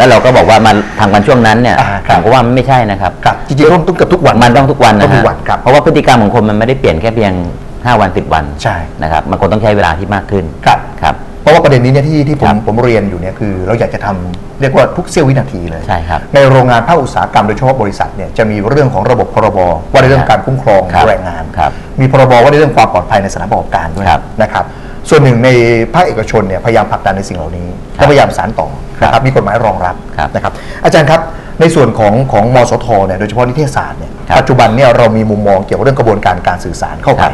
แล้วเราก็บอกว่ามาทำกันช่วงนั้นเนี่ยอ่าครับผมก็ว่ามันไม่ใช่นะครับครับจริงๆต้องต้องเกือบทุกวันมันต้องทุกวันต้นะองทุฮะกวันครับ เพราะว่าพฤติกรรมของคนมันไม่ได้เปลี่ยนแค่เพียง 5 วัน 10 วันใช่ นะครับมันคงต้องใช้เวลาที่มากขึ้นครับ ครับ เพราะว่าประเด็นนี้เนี่ยที่ที่ผครัมบ ผมเรียนอยู่เนี่ยคือเราอยากจะทำเรียกว่าทุกเสี้ยววินาทีเลย ใช่ครับ ในโรงงานภาคอุตสาหกรรมโดยเฉพาะบริษัทเนี่ยจะมีเรื่องของระบบพรบว่าในเรื่องการคุ้มครองครับแรงงาน ครับมีพรบว่าในเรื่องความปลอดภัยในสถานประกอบการด้วยครับนะครับ ส่วนหนึ่งในภาคเอกชนเนี่ยพยายามผลักดันในสิ่งเหล่านี้ครับและพยายามสานต่อนะคครัรับบมีกฎหมายรองรับครับนะครับ อาจารย์ครับในส่วนของของมสทเนี่ยโดยเฉพาะนิเทศศาสตร์เนี่ยครับปัจจุบันเนี่ยเรามีมุมมองเกี่ยวกับเรื่องกระบวนการการสื่อสารเข้าไปครับ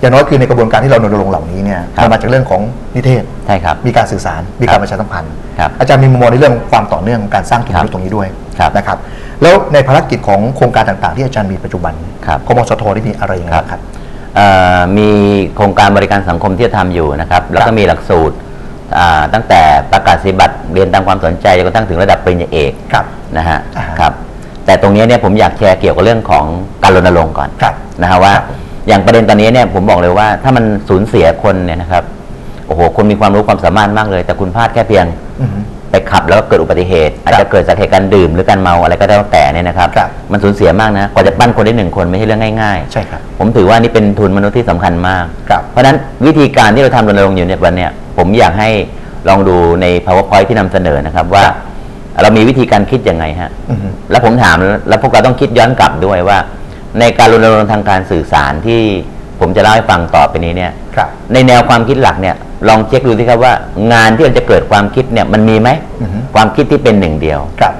อย่างน้อยคือในกระบวนการที่เรารณรงค์เหล่านี้เนี่ยครับมันมาจากเรื่องของนิเทศใช่ครับมีการสื่อสารมีการประชาสัมพันธ์ครับอาจารย์มีมุมมองในเรื่องความต่อเนื่องของการสร้างทุนครับตรงนี้ด้วยครับนะครับแล้วในภารกิจของโครงการต่างๆ ที่อาจารย์มีปัจจุบันครับกมสทได้มีอะไรยังไงบ้างครับเอ่อ มีโครงการบริการสังคมที่จะทำอยู่นะครับ แล้วครัก็บมีหลักสูตรอ่าตั้งแต่ประกาศนียบัตรเรียนตามความสนใจจนกระทั่งถึงระดับปริญญาเอกครับนะฮะอ่าฮะครับแต่ตรงนี้เนี่ยผมอยากแชร์เกี่ยวกับเรื่องของการรณรงค์ก่อนครับนะฮะว่าครับอย่างประเด็นตอนนี้เนี่ยผมบอกเลยว่าถ้ามันสูญเสียคนเนี่ยนะครับโอ้โหคนมีความรู้ความสามารถมากเลย แต่คุณพลาดแค่เพียงอือฮึ ไปขับแล้วก็เกิดอุบัติเหตุ อาจจะเกิดจากเหตุการณ์ดื่มหรือการเมาอะไรก็แล้วแต่เนี่ยนะครับ ครับ มันสูญเสียมากนะกว่าจะปั้นคนได้หนึ่งคนไม่ใช่เรื่องง่ายๆ ใช่ครับ ผมถือว่านี่เป็นทุนมนุษย์ที่สำคัญมาก ครับ เพราะฉะนั้นวิธีการที่เราทำรณรงค์อยู่ในวันเนี้ยผมอยากให้ลองดูใน powerpoint ที่นำเสนอนะครับว่า เรามีวิธีการคิดยังไงฮะ อือฮึ แล้วผมถามแล้วพวกเราต้องคิดย้อนกลับด้วยว่า ในการรณรงค์ทางการสื่อสารที่ผมจะเล่าให้ฟังต่อไปนี้เนี่ย ครับ ในแนวความคิดหลักเนี่ย ลองเช็คดูสิครับว่า งานที่มันจะเกิดความคิดเนี่ยมันมีไหมอือฮึ ความคิดที่เป็นหนึ่งเดียว ครับ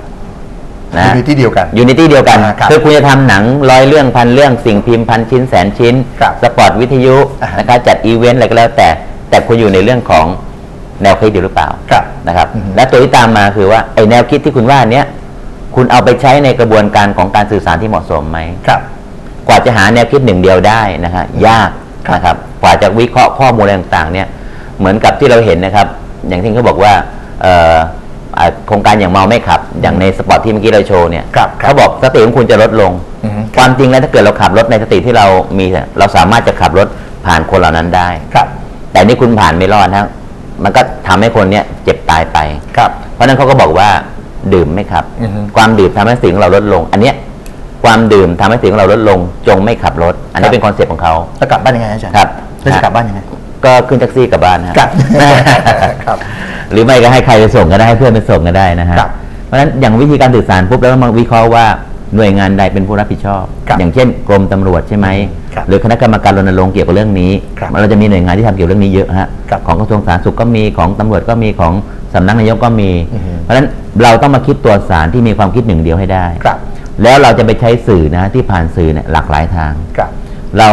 นะ อยู่ในที่เดียวกันยูนิตี้เดียวกันอ่าครับคือคุณจะทำหนังร้อยเรื่องพันเรื่องสิ่งพิมพ์พันชิ้นแสนชิ้น ครับสปอร์ตวิทยุอ่าฮะนะครับจัดอีเวนต์อะไรก็แล้วแต่ แต่คุณอยู่ในเรื่องของแนวคิดอยู่หรือเปล่าครับนะครับ อือฮึ และตัวที่ตามมาคือว่าไอแนวคิดที่คุณว่าเนี้ยคุณเอาไปใช้ในกระบวนการของการสื่อสารที่เหมาะสมไหม ครับ กว่าจะหาแนวคิดหนึ่งเดียวได้นะฮะยากครับนะครับกว่าจะวิเคราะห์ข้อมูลอะไรต่างๆเนี่ย เหมือนกับที่เราเห็นนะครับ อย่างที่เขาบอกว่าเอ่ออ่าโครงการอย่างเมาไม่ขับ อย่างในสปอร์ตที่เมื่อกี้เราโชว์เนี่ยครับครับเขาบอกสติของคุณจะลดลงอือฮึความจริงแล้วถ้าเกิดเราขับรถในสติที่เรามีเนี่ยเราสามารถจะขับรถผ่านคนเหล่านั้นได้ครับ แต่นี่คุณผ่านไม่รอดนะมันก็ทำให้คนเนี้ยเจ็บตายไปครับ เพราะฉะนั้นเขาก็บอกว่าดื่มไม่ขับอือฮึความดื่มทำให้สิ่งของเราลดลง อันเนี้ยความดื่มทำให้สิ่งของเราลดลง จงไม่ขับรถ อันครันี้บเป็นคอนเซ็ปต์ของเขาแล้วกลับบ้านยังไงอาจารย์ครับแล้วจะกลับบ้านยังไง ก็ขึ้นแท็กซี่กลับบ้านนะฮะครับครับ หรือไม่ก็ให้ใครไปส่งก็ได้ให้เพื่อนไปส่งก็ได้นะฮะครับ เพราะฉะนั้นอย่างวิธีการสื่อสารปุ๊บแล้วมาวิเคราะห์ว่าหน่วยงานใดเป็นผู้รับผิดชอบ ครับอย่างเช่น กรมตำรวจใช่ไหมครับหรือคณะกรรมการรณรงค์เกี่ยวกับเรื่องนี้ ครับเราจะมีหน่วยงานที่ทำเกี่ยวกับเรื่องนี้เยอะฮะครับของกระทรวงสาธารณสุขก็มีของตำรวจก็มีของสำนักนายกก็มี อือฮึ เพราะฉะนั้นเราต้องมาคิดตัวสารที่มีความคิดหนึ่งเดียวให้ได้ ครับแล้วเราจะไปใช้สื่อนะฮะที่ผ่านสื่อเนี่ยหลากหลายทาง ครับ เรา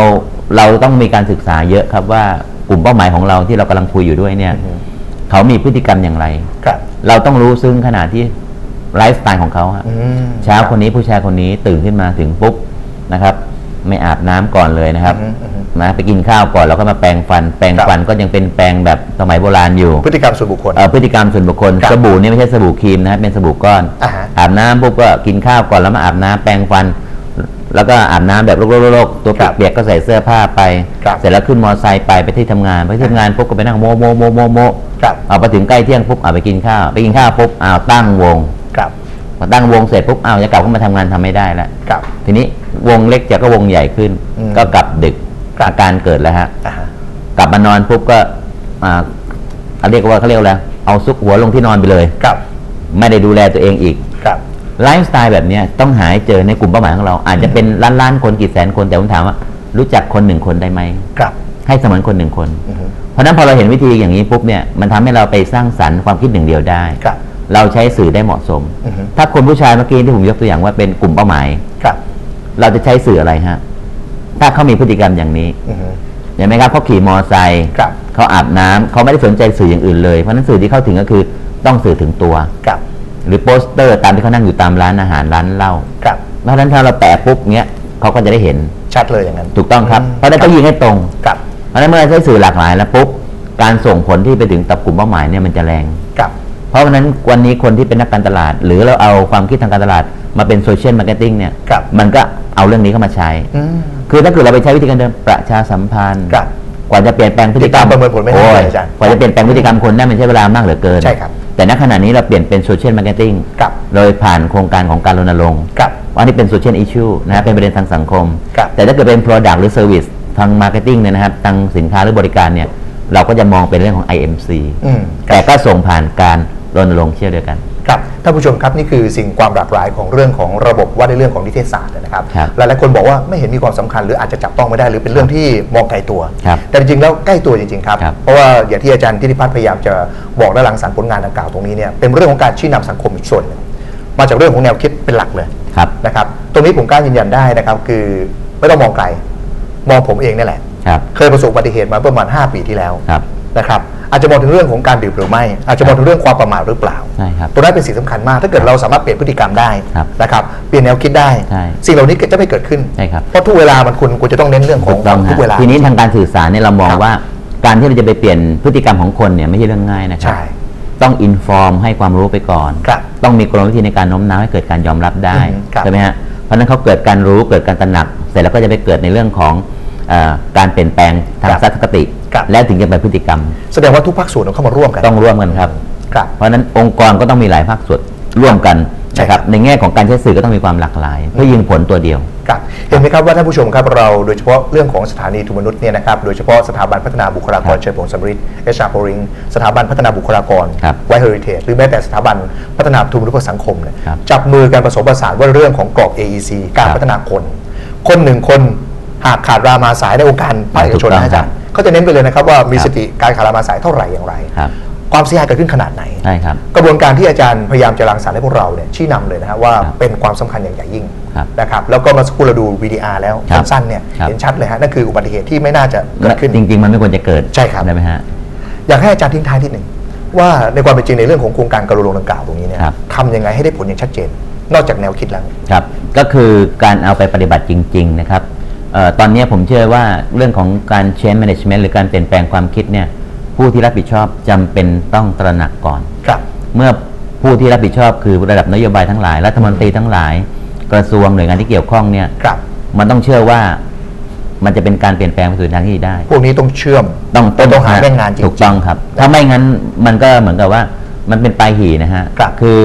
เราต้องมีการศึกษาเยอะครับว่ากลุ่มเป้าหมายของเราที่เรากำลังคุยอยู่ด้วยเนี่ยอือฮึเขามีพฤติกรรมอย่างไรครับเราต้องรู้ซึ้งขนาดที่ไลฟ์สไตล์ของเขาฮะอืมเช้าคนนี้ผู้ชายคนนี้ตื่นขึ้นมาถึงปุ๊บนะครับ ไม่อาบน้ำก่อนเลยนะครับอือฮึอือฮึนะไปกินข้าวก่อนแล้วก็มาแปรงฟัน แปรงครับฟันก็ยังเป็นแปรงแบบสมัยโบราณอยู่ พฤติกรรมส่วนบุคคลเอ่อพฤติกรรมส่วนบุคคลครับสบู่นี่ไม่ใช่สบู่ครีมนะเป็นสบู่ก้อนอ่าฮะอาบน้ำปุ๊บก็กินข้าวก่อนแล้วมาอาบน้ำแปรงฟัน แล้วก็อาบน้ำแบบโลกๆๆตัวครับเปียกๆก็ใส่เสื้อผ้าไป ครับเสร็จแล้วขึ้นมอไซค์ไปไปที่ทำงานไปที่ทำงานปุ๊บก็ไปนั่งโมโมโมโมโมครับเอาไปถึงใกล้เที่ยงปุ๊บเอาไปกินข้าวไปกินข้าวปุ๊บอ้าวตั้งวงครับพอตั้งวงเสร็จปุ๊บอ้าวจะกลับเข้ามาทำงานทำไม่ได้แล้ว ครับ ทีนี้วงเล็กจากก็วงใหญ่ขึ้น อืม ก็กลับดึกครับอาการเกิดแล้วฮะ อ่าฮะกลับมานอนปุ๊บก็อ่าเขาเรียกว่าเขาเรียกว่าอะไรเอาซุกหัวลงที่นอนไปเลย ครับไม่ได้ดูแลตัวเองอีก ครับ ไลฟ์สไตล์แบบเนี้ยต้องหาให้เจอในกลุ่มเป้าหมายของเรา อาจจะเป็นล้านล้านๆคนกี่แสนคนแต่ผมถามว่า รู้จักคนหนึ่งคนได้ไหมครับให้เสมือนคนหนึ่งคนอือฮึเพราะฉะนั้นพอเราเห็นวิธีอย่างนี้ปุ๊บเนี่ยมันทำให้เราไปสร้างสรรค์ความคิดหนึ่งเดียวได้ครับเราใช้สื่อได้เหมาะสมอือฮึถ้าคนผู้ชายเมื่อกี้ที่ผมยกตัวอย่างว่าเป็นกลุ่มเป้าหมายครับ เราจะใช้สื่ออะไรฮะ ถ้าเขามีพฤติกรรมอย่างนี้อือฮึเห็นไหมครับเขาขี่มอไซค์ครับเขาอาบน้ำเขาไม่ได้สนใจสื่ออย่างอื่นเลย เพราะฉะนั้นสื่อที่เข้าถึงก็คือต้องสื่อถึงตัวครับ หรือโปสเตอร์ตามที่เขานั่งอยู่ตามร้านอาหารร้านเหล้าครับเพราะฉะนั้นถ้าเราแปะปุ๊บเงี้ยเขาก็จะได้เห็นชัดเลยอย่างนั้น ถูกต้องครับอืมเพราะฉะนั้นก็ยิงให้ตรงครับเพราะฉะนั้นเมื่อเราใช้สื่อหลากหลายแล้วปุ๊บการส่งผลที่ไปถึงตับกลุ่มเป้าหมายเนี่ยมันจะแรงครับเพราะฉะนั้นวันนี้คนที่เป็นนักการตลาด หรือเราเอาความคิดทางการตลาดมาเป็นโซเชียลมาร์เก็ตติ้งเนี่ยครับมันก็เอาเรื่องนี้เข้ามาใช้อืมคือถ้าเกิดเราไปใช้วิธีการเดิมประชาสัมพันธ์ครับกว่าจะเปลี่ยนแปลงพฤติกรรมติดตามประเมินผลไม่ได้โอ้เลยยอาจารย์กว่าจะเปลี่ยนแปลงพฤติกรรมคนได้มันใช้เวลามากเหลือเกินใช่ครับ แต่ณขณะนี้เราเปลี่ยนเป็นโซเชียลมาร์เก็ตติ้งครับโดยผ่านโครงการของการรณรงค์ครับว่านี่เป็นโซเชียลอิชชูนะฮะเป็นประเด็นทางสังคม ครับ แต่ถ้าเกิดเป็น Product หรือ Service ทาง Marketing เนี่ยนะครับทางสินค้าหรือบริการเนี่ยเราก็จะมองเป็นเรื่องของ IMC อืม แต่ก็ส่งผ่านการรณรงค์เช่นเดียวกัน ครับท่านผู้ชมครับนี่คือสิ่งความหลากหลายของเรื่องของระบบว่าในเรื่องของนิเทศศาสตร์นะครับครับหลายๆคนบอกว่าไม่เห็นมีความสำคัญหรืออาจจะจับต้องไม่ได้หรือเป็นเรื่องที่มองไกลตัว ครับแต่จริงๆแล้วใกล้ตัวจริงๆครับ ครับ เพราะว่าอย่างที่อาจารย์ทิติพัฒน์พยายามจะบอกและรังสรรค์ผลงานดังกล่าวตรงนี้เนี่ยเป็นเรื่องของการชี้นำสังคมอีกส่วนหนึ่งมาจากเรื่องของแนวคิดเป็นหลักเลย ครับ นะครับ ตรงนี้ผมกล้ายืนยันได้นะครับ คือไม่ต้องมองไกล มองผมเองนี่แหละ ครับ เคยประสบอุบัติเหตุมาประมาณ 5 ปีที่แล้ว ครับ นะครับอาจจะมองถึงเรื่องของการดื่มหรือไม่ อาจจะมองถึงเรื่องความประมาทหรือเปล่าใช่ครับตรงนั้นเป็นสิ่งสำคัญมาก ถ้าเกิดเราสามารถเปลี่ยนพฤติกรรมได้ครับนะครับเปลี่ยนแนวคิดได้ ใช่สิ่งเหล่านี้ก็จะไม่เกิดขึ้น ใช่ครับ เพราะทุกเวลามันคุณคุณจะต้องเน้นเรื่องของถูกต้องทุกเวลา ฮะทีนี้ทางการสื่อสารเนี่ยเรามองครับ ว่า การที่เราจะไปเปลี่ยนพฤติกรรมของคนเนี่ยไม่ใช่เรื่องง่ายนะครัใช่ต้องอินฟอร์มให้ความรู้ไปก่อน ครับต้องมีกลวิธีในการโน้มน้าวให้เกิดการยอมรับได้อืมครับใช่ไหมฮะเพราะฉะนั้นเขาเกิดการรู้เกิดการตระหนัก เสร็จแล้วก็จะไปเกิดในเรื่องของเออ การเปลี่ยนแปลงทางครับสัตคติครับแล้วถึงจะไปพฤติกรรม แสดงว่าทุกภาคส่วนต้องเข้ามาร่วมกันต้องร่วมกันครับครับเพราะฉะนั้นองค์กรก็ต้องมีหลายภาคส่วนร่วมกันใช่นะคครัรับบในแง่ของการใช้สื่อก็ต้องมีความหลากหลาย เพื่อยิงผลตัวเดียวครับเห็นไหมครับว่าท่านผู้ชมครับเราโดยเฉพาะเรื่องของสถานีทุนมนุษย์เนี่ยนะครับโดยเฉพาะสถาบันพัฒนาบุคลากรครับเชิงผลสำริดเอชอาร์โพริงสถาบันพัฒนาบุคลากรครับไวเฮอริเทจหรือแม้แต่สถาบันพัฒนาทุนมนุษย์เพื่อสังคมเนี่ยครับจับมือกันผสมผสานว่าเรื่องของกรอบ AEC การครับพัฒนาคน คนหนึ่งคน หากขาดรามาสายในองค์การภาคเอกชนถูกต้องนะอาจารย์เขาจะเน้นไปเลยนะครับว่ามีครับสติการขาดรามาสายเท่าไหร่อย่างไรครับความเสียหายเกิดขึ้นขนาดไหนใช่ครับกระบวนการที่อาจารย์พยายามจะรังสรรค์ให้พวกเราเนี่ยชี้นำเลยนะฮะว่าครับเป็นความสำคัญอย่างใหญ่ยิ่งครับนะครับแล้วก็เมาสักครู่เราดู VDR แล้วครับสั้นๆเนี่ยครับเห็นชัดเลยฮะนั่นคืออุบัติเหตุที่ไม่น่าจะเกิดขึ้นจริง ๆ มันไม่ควรจะเกิดใช่ครับได้ไหมฮะอยากให้อาจารย์ทิ้งท้ายนิดหนึ่งว่าในความเป็นจริงในเรื่องของโครงการกรุณาดังกล่าวตรงนี้เนี่ยครับทำยังไงให้ได้ผลอย่างชัดเจน นอกจากแนวคิดแล้วครับ ก็คือการเอาไปปฏิบัติจริง ๆ นะครับเออ ตอนนี้ผมเชื่อว่าเรื่องของการ change management หรือการเปลี่ยนแปลงความคิดเนี่ยผู้ที่รับผิดชอบจำเป็นต้องตระหนักก่อนครับเมื่อผู้ที่รับผิดชอบคือระดับนโยบายทั้งหลายรัฐมนตรีทั้งหลาย กระทรวงหน่วยงานที่เกี่ยวข้องเนี่ยครับมันต้องเชื่อว่ามันจะเป็นการเปลี่ยนแปลงไปสู่ทางที่ดีได้ พวกนี้ต้องเชื่อม ต้องต้องหาแรงงานจริงๆถูกต้องครับ ถ้าไม่งั้นมันก็เหมือนกับว่ามันเป็นปลายหีนะฮะครับคือ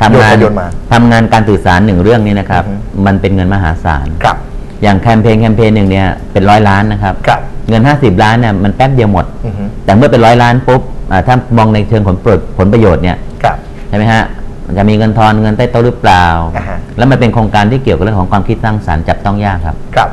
ทำงานโยนไปโยนมาทำงานการสื่อสารหนึ่งเรื่องนี้นะครับอือฮึมันเป็นเงินมหาศาลครับ อย่างแคมเปญแคมเปญหนึ่งเนี่ยเป็นร้อยล้านนะครับ ครับเงิน 50 ล้านเนี่ยมันแป๊บเดียวหมด อือฮึแต่เมื่อเป็นร้อยล้านปุ๊บอ่าถ้ามองในเชิงผลประโยชน์ผลประโยชน์เนี่ยครับ ใช่ไหมฮะมันจะมีเงินทอนเงินใต้โต๊ะหรือเปล่า อ่าฮะ แล้วมันเป็นโครงการที่เกี่ยวกับเรื่องของความคิดสร้างสรรค์จับต้องยากครับ ครับ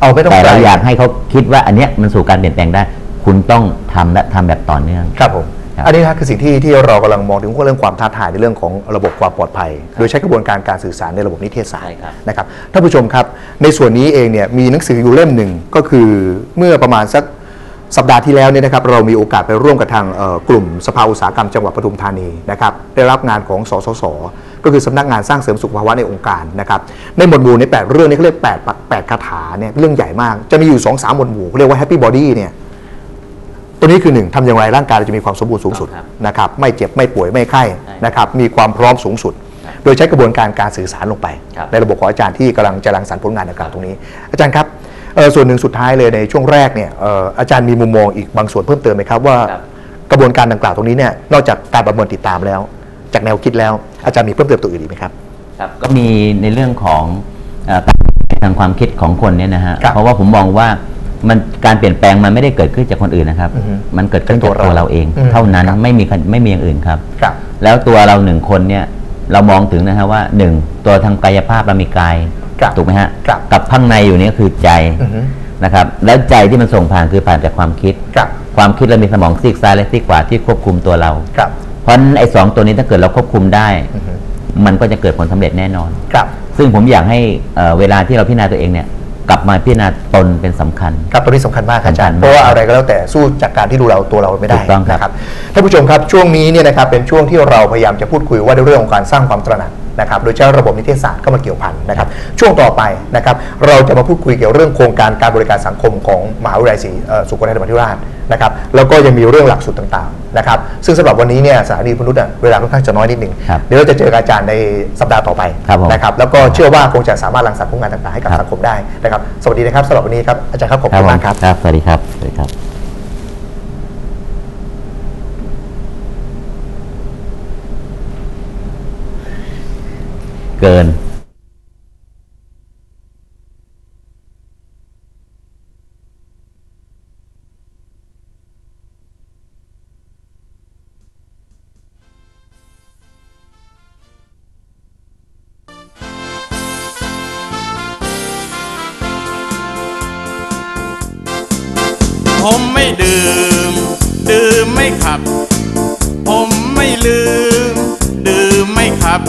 เอาไม่ต้องแต่เราไกลอยากให้เขาคิดว่าอันเนี้ยมันสู่การเปลี่ยนแปลงได้ คุณต้องทำและทำแบบต่อเนื่อง ครับผมครับ อันนี้นะคือสิ่งที่ที่เรากำลังมองถึงเรื่องความท้าทายในเรื่องของระบบความปลอดภัย โดยใช้กระบวนการการสื่อสารในระบบนิเทศศาสตใช่ร์ครับนะครับท่านผู้ชมครับ ในส่วนนี้เองเนี่ยมีหนังสืออยู่เล่มหนึ่งก็คือเมื่อประมาณสักสัปดาห์ที่แล้วเนี่ยนะครับเรามีโอกาสไปร่วมกับทางเอ่อกลุ่มสภาอุตสาหกรรมจังหวัดปทุมธานีนะครับได้รับงานของสสส ก็คือสำนักงานสร้างเสริมสุขภาวะในองค์การนะครับในหมวดหมู่ในแปดเรื่องนี้เขาเรียกแปดแปดคาถาเนี่ยเรื่องใหญ่มากจะมีอยู่สองสามหมวดหมู่เขาเรียกว่า Happy Body เนี่ย ตัวนี้คือหนึ่งทำอย่างไรร่างกายเราจะมีความสมบูรณ์สูงสุดครับนะครับไม่เจ็บไม่ป่วยไม่ไข้ใช่นะครับมีความพร้อมสูงสุดโดยใช้กระบวนการการสื่อสารลงไป ครับ ในระบบของอาจารย์ที่กำลังจะรังสรรค์ผลงานดังกล่าวตรงนี้ อาจารย์ครับเอ่อส่วนหนึ่งสุดท้ายเลยในช่วงแรกเนี่ยเอ่ออาจารย์มีมุมมองอีกบางส่วนเพิ่มเติมไหมครับว่า ครับ กระบวนการดังกล่าวตรงนี้เนี่ยนอกจากการประเมินติดตามแล้ว จากแนวคิดแล้วอาจารย์มีเพิ่มเติมตัวอื่นอีกไหมครับ ครับก็มีในเรื่องของเอ่อการทางความคิดของคนเนี่ยนะฮะครับเพราะว่าผมมองว่า มันการเปลี่ยนแปลงมันไม่ได้เกิดขึ้นจากคนอื่นนะครับ อือฮึมันเกิดขึ้นเป็นตัจาวกตัวเราเราเอง อืมเท่านั้นครับ ไม่มีใครไม่มีอย่างอื่นครับ ครับ แล้วตัวเราหนึ่งคนเนี่ยเรามองถึงนะฮะว่าหนึ่งตัวทางกายภาพเรามีกายครับถูกไหมฮะครับ กับข้างในอยู่เนี้คือใจอือฮึนะครับแล้วใจที่มันส่งผ่านคือผ่านจากความคิด ครับความคิดเรามีสมองซีกซ้ายและซีกขวาที่ควบคุมตัวเรา ครับเพราะฉะนั้นไอ้สองตัวนี้ถ้าเกิดเราควบคุมได้ อือฮึมันก็จะเกิดผลสำเร็จแน่นอน ครับ ซึ่งผมอยากให้เอ่อเวลาที่เราพิจารณาตัวเองเนี่ย กลับมาพิจารณาตนเป็นสำคัญ ครับตัวนี้สำคัญมากครับอาจารย์สำคัญมากเพราะว่าอะไรก็แล้วแต่สู้จากการที่ดูเราตัวเราไม่ได้ถูกต้องครับนะครับท่านผู้ชมครับช่วงนี้เนี่ยนะครับเป็นช่วงที่เราพยายามจะพูดคุยว่าในเรื่องของการสร้างความตระหนักนะครับโดยใช้ระบบนิเทศศาสตร์เข้ามาเกี่ยวพันนะครับ ช่วงต่อไปนะครับเราจะมาพูดคุยเกี่ยวเรื่องโครงการการบริการสังคมของมหาวิทยาลัยศรีเอ่อสุโขทัยธรรมาธิราช นะครับแล้วก็ยังมีเรื่องหลักสูตรต่างๆนะครับซึ่งสำหรับวันนี้เนี่ยสถานีพนุษย์เวลาค่อนข้างจะน้อยนิดหนึ่งเดี๋ยวเราจะเจออาจารย์ในสัปดาห์ต่อไปนะครับแล้วก็เชื่อว่าคงจะสามารถรังสรรค์ผลงานต่างๆให้กับสังคมได้นะครับสวัสดีนะครับสำหรับวันนี้ครับอาจารย์ครับขอบคุณมากครับสวัสดีครับสวัสดีครับเกิน ผมไม่ดื่ม ดื่มไม่ขับ ผมไม่ลืม ดื่มไม่ขับ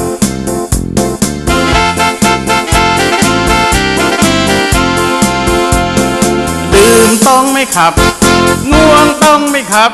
ดื่มต้องไม่ขับ ง่วงต้องไม่ขับ